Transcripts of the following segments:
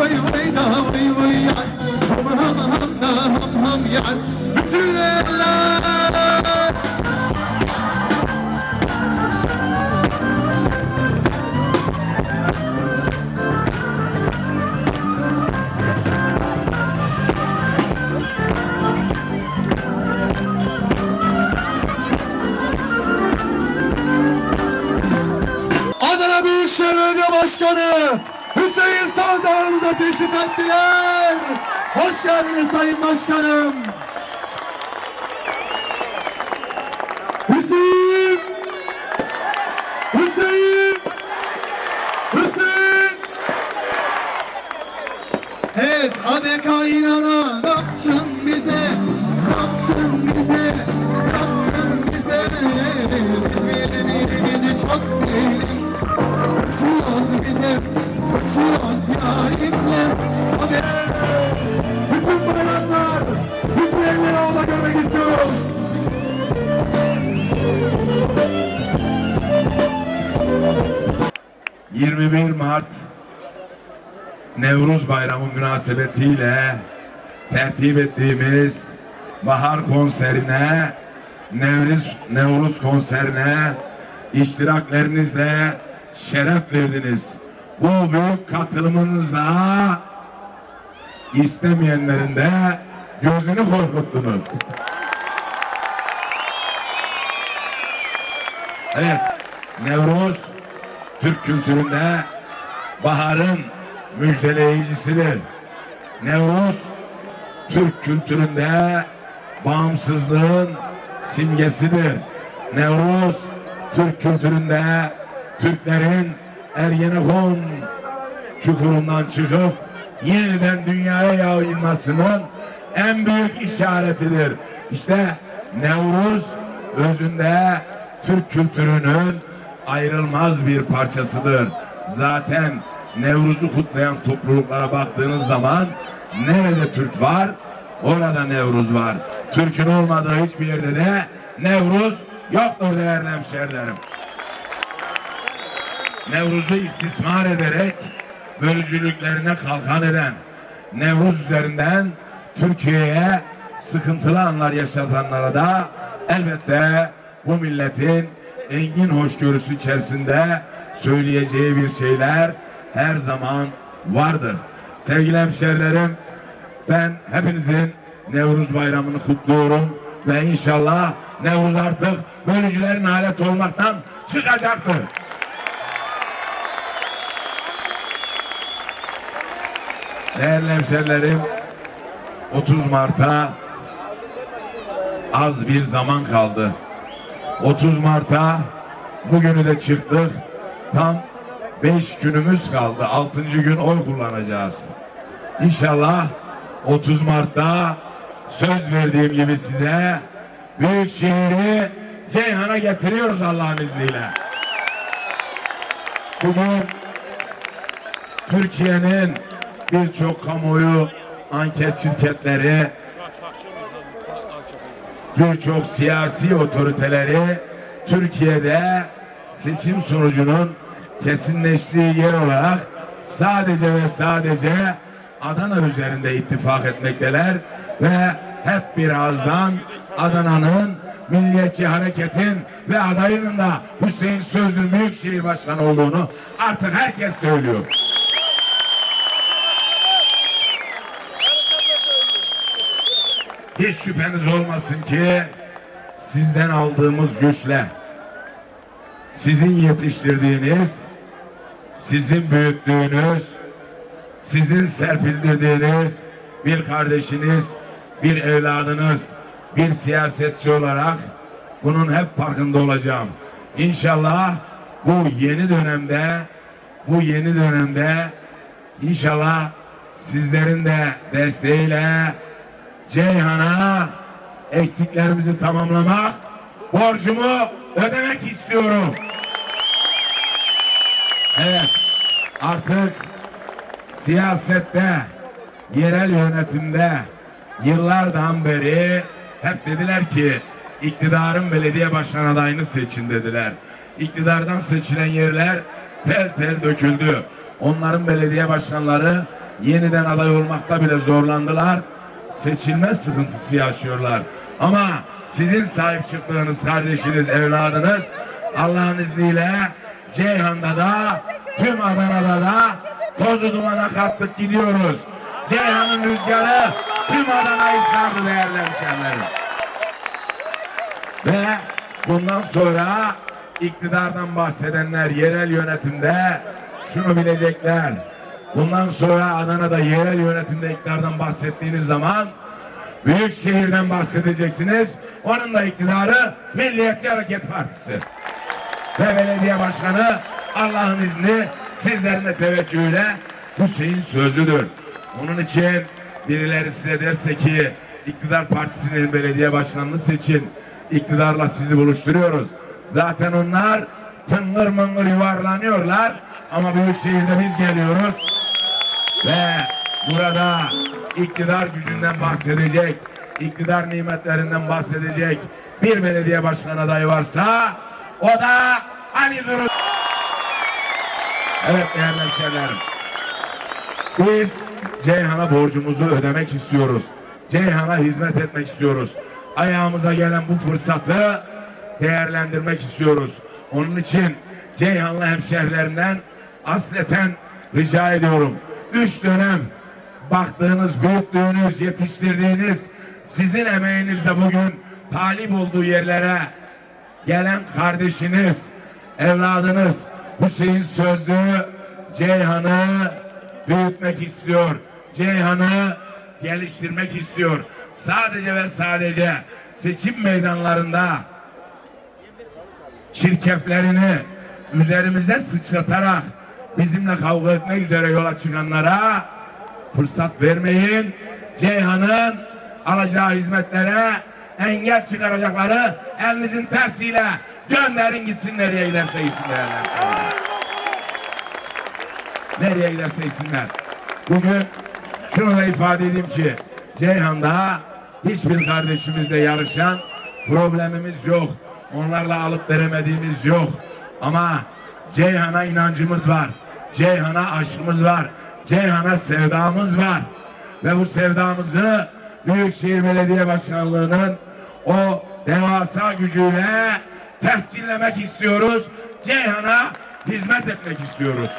vay vay da vay vay yar. Ham ham ham da ham ham yar. Bütün eller. Adana Büyükşehir Belediye Başkanı Sağdağ'ımıza teşrif ettiler. Hoş geldiniz Sayın Başkanım. Hüseyin! Hüseyin! Hüseyin! Evet, ABK inana yaptın bize? Yaptın bize? Yaptın bize? Biz birbirimizi çok sevdik. Uçuyoruz bizim, uçuyoruz yarimle. Bütün bayraklar, bütün elleri havada görmek istiyoruz. Cık. 21 Mart Nevruz Bayramı münasebetiyle tertip ettiğimiz bahar konserine, Nevruz, Nevruz konserine iştiraklerinizle şeref verdiniz. Bu büyük katılımınızla istemeyenlerin de gözünü korkuttunuz. Evet, Nevruz Türk kültüründe baharın müjdeleyicisidir. Nevruz Türk kültüründe bağımsızlığın simgesidir. Nevruz Türk kültüründe Türklerin Ergenekon çukurundan çıkıp yeniden dünyaya yayılmasının en büyük işaretidir. İşte Nevruz özünde Türk kültürünün ayrılmaz bir parçasıdır. Zaten Nevruz'u kutlayan topluluklara baktığınız zaman nerede Türk var? Orada Nevruz var. Türk'ün olmadığı hiçbir yerde de Nevruz yoktur değerli hemşehrilerim. Nevruz'u istismar ederek bölücülüklerine kalkan eden, Nevruz üzerinden Türkiye'ye sıkıntılı anlar yaşatanlara da elbette bu milletin engin hoşgörüsü içerisinde söyleyeceği bir şeyler her zaman vardır. Sevgili hemşerilerim, ben hepinizin Nevruz Bayramı'nı kutluyorum ve inşallah Nevruz artık bölücülerin alet olmaktan çıkacaktır. Değerli hemşerilerim, 30 Mart'a az bir zaman kaldı. 30 Mart'a bugünü de çıktık. Tam 5 günümüz kaldı. 6. gün oy kullanacağız. İnşallah 30 Mart'ta söz verdiğim gibi size büyük şehri Ceyhan'a getiriyoruz Allah'ın izniyle. Bugün Türkiye'nin birçok kamuoyu anket şirketleri birçok siyasi otoriteleri Türkiye'de seçim sonucunun kesinleştiği yer olarak sadece ve sadece Adana üzerinde ittifak etmekteler ve hep birazdan Adana'nın Milliyetçi Hareket'in ve adayının da Hüseyin Sözlü Büyükşehir Başkanı olduğunu artık herkes söylüyor. Hiç şüpheniz olmasın ki sizden aldığımız güçle sizin yetiştirdiğiniz, sizin büyüttüğünüz, sizin serpildirdiğiniz bir kardeşiniz, bir evladınız, bir siyasetçi olarak bunun hep farkında olacağım. İnşallah bu yeni dönemde, bu yeni dönemde inşallah sizlerin de desteğiyle Ceyhan'a eksiklerimizi tamamlamak, borcumu ödemek istiyorum. Evet, artık siyasette, yerel yönetimde yıllardan beri hep dediler ki iktidarın belediye başkan adayını seçin dediler. İktidardan seçilen yerler tel tel döküldü. Onların belediye başkanları yeniden aday olmakta bile zorlandılar. Seçilme sıkıntısı yaşıyorlar. Ama sizin sahip çıktığınız kardeşiniz, evladınız Allah'ın izniyle Ceyhan'da da tüm Adana'da da tozu dumana kattık gidiyoruz. Ceyhan'ın rüzgarı tüm Adana'yı sardı değerli hemşehrilerim. Ve bundan sonra iktidardan bahsedenler yerel yönetimde şunu bilecekler. Bundan sonra Adana'da yerel yönetimde iktidardan bahsettiğiniz zaman büyük şehirden bahsedeceksiniz. Onun da iktidarı Milliyetçi Hareket Partisi. Ve belediye başkanı Allah'ın izni sizlerin de teveccühüyle Hüseyin Sözlüdür. Onun için birileri size derse ki iktidar partisinin belediye başkanını seçin. iktidarla sizi buluşturuyoruz. Zaten onlar tıngır mıngır yuvarlanıyorlar ama büyük şehirde biz geliyoruz. Ve burada iktidar gücünden bahsedecek, iktidar nimetlerinden bahsedecek bir belediye başkan adayı varsa o da Ali Duru. Evet değerli hemşehrilerim. Biz Ceyhan'a borcumuzu ödemek istiyoruz. Ceyhan'a hizmet etmek istiyoruz. Ayağımıza gelen bu fırsatı değerlendirmek istiyoruz. Onun için Ceyhanlı hemşehrilerimden asleten rica ediyorum. Üç dönem baktığınız, büyüttüğünüz, yetiştirdiğiniz sizin emeğinizle bugün talip olduğu yerlere gelen kardeşiniz, evladınız Hüseyin Sözlü Ceyhan'ı büyütmek istiyor. Ceyhan'ı geliştirmek istiyor. Sadece ve sadece seçim meydanlarında çirkeflerini üzerimize sıçratarak bizimle kavga etmek üzere yola çıkanlara fırsat vermeyin. Ceyhan'ın alacağı hizmetlere engel çıkaracakları elinizin tersiyle gönderin gitsin nereye giderse gitsin değerli arkadaşlar. Nereye giderse gitsinler. Bugün şunu da ifade edeyim ki Ceyhan'da hiçbir kardeşimizle yarışan problemimiz yok. Onlarla alıp veremediğimiz yok. Ama Ceyhan'a inancımız var. Ceyhan'a aşkımız var. Ceyhan'a sevdamız var. Ve bu sevdamızı Büyükşehir Belediye Başkanlığı'nın o devasa gücüyle tescillemek istiyoruz. Ceyhan'a hizmet etmek istiyoruz.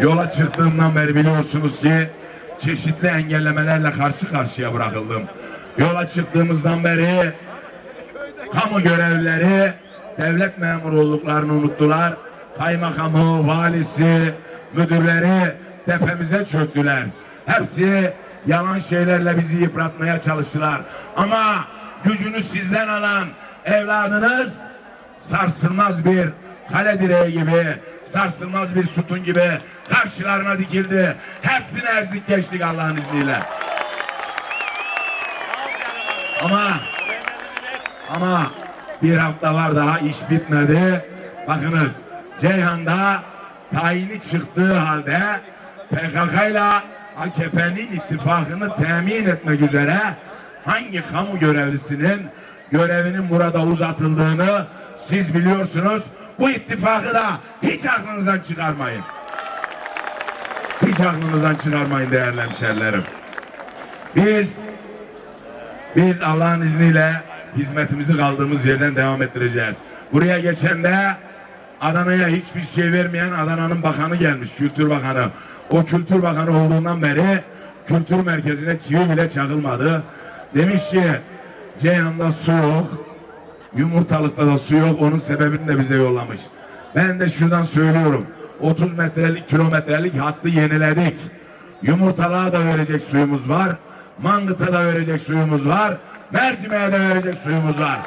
Yola çıktığımdan beri biliyorsunuz ki çeşitli engellemelerle karşı karşıya bırakıldım. Yola çıktığımızdan beri kamu görevlileri devlet memuru olduklarını unuttular. Kaymakamı, valisi, müdürleri tepemize çöktüler. Hepsi yalan şeylerle bizi yıpratmaya çalıştılar. Ama gücünü sizden alan evladınız sarsılmaz bir kale direği gibi, sarsılmaz bir sütun gibi karşılarına dikildi. Hepsini erzik geçtik Allah'ın izniyle. Ama ama bir hafta var daha iş bitmedi. Bakınız Ceyhan'da tayini çıktığı halde PKK ile AKP'nin ittifakını temin etmek üzere hangi kamu görevlisinin görevinin burada uzatıldığını siz biliyorsunuz. Bu ittifakı da hiç aklınızdan çıkarmayın. Hiç aklınızdan çıkarmayın değerli hemşerilerim. Biz biz Allah'ın izniyle hizmetimizi kaldığımız yerden devam ettireceğiz. Buraya geçen de Adana'ya hiçbir şey vermeyen Adana'nın bakanı gelmiş, Kültür Bakanı. O Kültür Bakanı olduğundan beri kültür merkezine çivi bile çakılmadı. Demiş ki Ceyhan'da su yok, Yumurtalıkta da su yok. Onun sebebini de bize yollamış. Ben de şuradan söylüyorum. 30 metrelik kilometrelik hattı yeniledik. Yumurtalığa da verecek suyumuz var. Mangıt'a da verecek suyumuz var. Mercimeğe de verecek suyumuz var.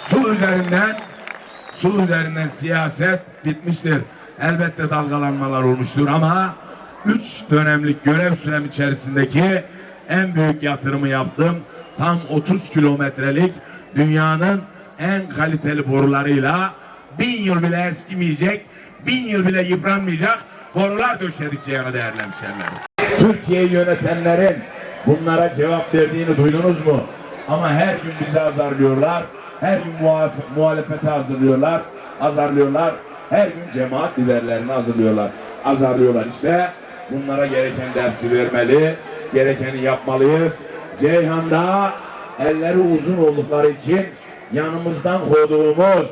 Su üzerinden su üzerinden siyaset bitmiştir. Elbette dalgalanmalar olmuştur ama üç dönemlik görev sürem içerisindeki en büyük yatırımı yaptım. Tam 30 kilometrelik dünyanın en kaliteli borularıyla bin yıl bile eskimeyecek, bin yıl bile yıpranmayacak borular döşedik Ceyhan'a değerli. Türkiye'yi yönetenlerin bunlara cevap verdiğini duydunuz mu? Ama her gün bizi azarlıyorlar. her gün muhaf- muhalefete hazırlıyorlar, azarlıyorlar. Her gün cemaat liderlerini hazırlıyorlar, azarlıyorlar. İşte bunlara gereken dersi vermeli, gerekeni yapmalıyız. Ceyhan'da elleri uzun oldukları için yanımızdan koduğumuz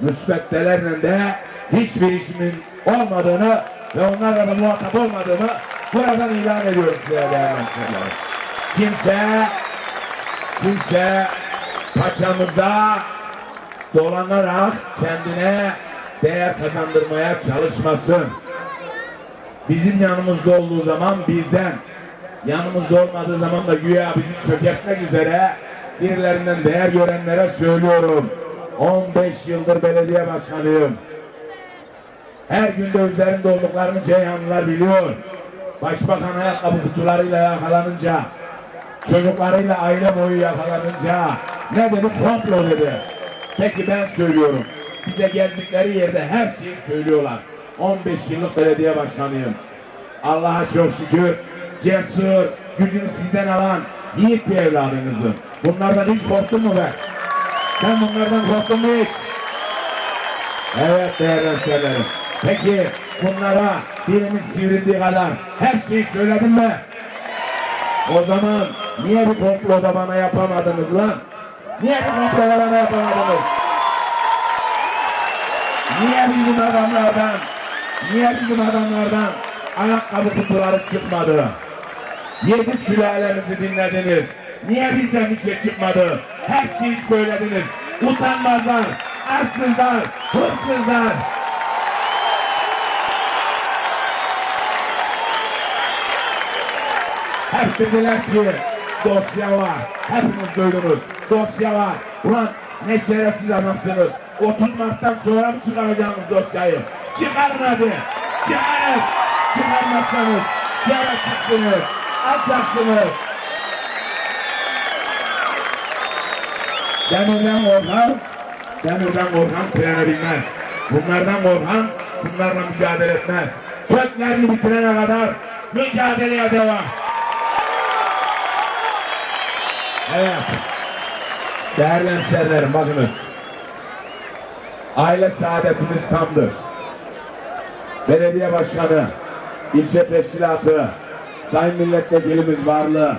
müsbettelerle de hiçbir işimin olmadığını ve onlarla da muhatap olmadığımı buradan ilan ediyorum size değerli hemşehrilerim. Kimse kimse paçamıza dolanarak kendine değer kazandırmaya çalışmasın. Bizim yanımızda olduğu zaman bizden, yanımızda olmadığı zaman da güya bizi çökertmek üzere birilerinden değer görenlere söylüyorum. 15 yıldır belediye başkanıyım. Her günde üzerinde olduklarını Ceyhanlılar biliyor. Başbakan ayakkabı kutularıyla yakalanınca, çocuklarıyla aile boyu yakalanınca ne dedi? Komplo dedi. Peki ben söylüyorum. Bize gezdikleri yerde her şeyi söylüyorlar. 15 yıllık belediye başkanıyım. Allah'a çok şükür cesur, gücünü sizden alan yiğit bir evladınızım. Bunlardan hiç korktun mu be? Ben bunlardan korktum mu hiç? Evet değerli hemşehrilerim. Peki bunlara dilimiz sivrildiği kadar her şeyi söyledin mi? O zaman niye bir komplo da bana yapamadınız lan? Niye bir komplo da bana yapamadınız? Niye bizim adamlardan, niye bizim adamlardan ayakkabı kutuları çıkmadı? Yedi sülalemizi dinlediniz. Niye bizden bir şey çıkmadı? Her şeyi söylediniz. Utanmazlar, arsızlar, hırsızlar. Hep dediler ki dosya var. Hepiniz duydunuz. Dosya var. Ulan ne şerefsiz adamsınız. 30 Mart'tan sonra mı çıkaracağınız dosyayı? Çıkarın hadi. Çıkarın. Çıkarmazsanız şerefsizsiniz. Alçaksınız. Demirden korkan, demirden korkan trene binmez. Bunlardan korkan, bunlarla mücadele etmez. Köklerini bitirene kadar mücadeleye devam. Evet. Değerli hemşehrilerim bakınız. Aile saadetimiz tamdır. Belediye başkanı, ilçe teşkilatı, sayın milletvekilimiz Varlı,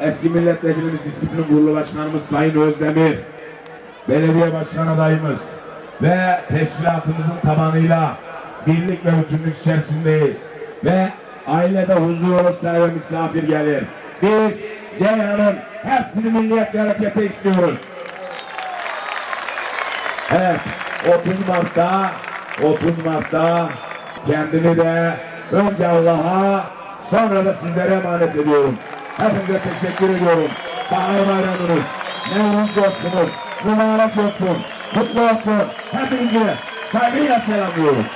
eski milletvekilimiz disiplin kurulu başkanımız Sayın Özdemir, belediye başkan adayımız ve teşkilatımızın tabanıyla birlik ve bütünlük içerisindeyiz. Ve ailede huzur olursa eve misafir gelir. Biz Ceyhan'ın hepsini milliyetçi harekete istiyoruz. Evet, 30 Mart'ta 30 Mart'ta kendimi de önce Allah'a sonra da sizlere emanet ediyorum. Hepinize teşekkür ediyorum. Bahar bayramınız ne olursa olsunuz, mübarek olsun, kutlu olsun. Hepinizi saygıyla selamlıyorum.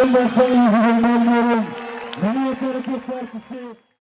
Sayın Başkanımızı göndermiyorum. Milliyetçi Hareket Partisi